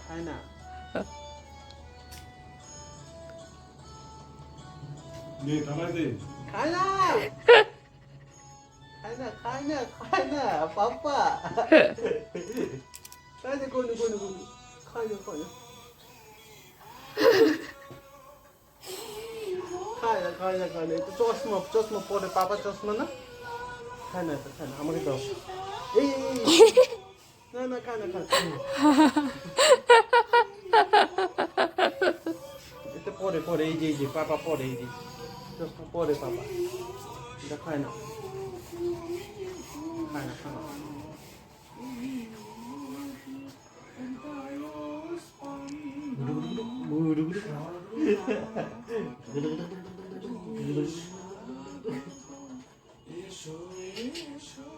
খায় না খায় না খায় না খায় না খায় না পাপা খায় না কোনো কোনো কোনো খায় না খায় না খায় না খায় না খায় না এটা চশমা চশমা পরে পাপা চশমা না খায় না খায় না আমাকে দাও এই পরে পরে, এই যে এই যে, পাপা পরে, এই যে। পরে, পাপা। এটা খায় না। খায় না খায় না।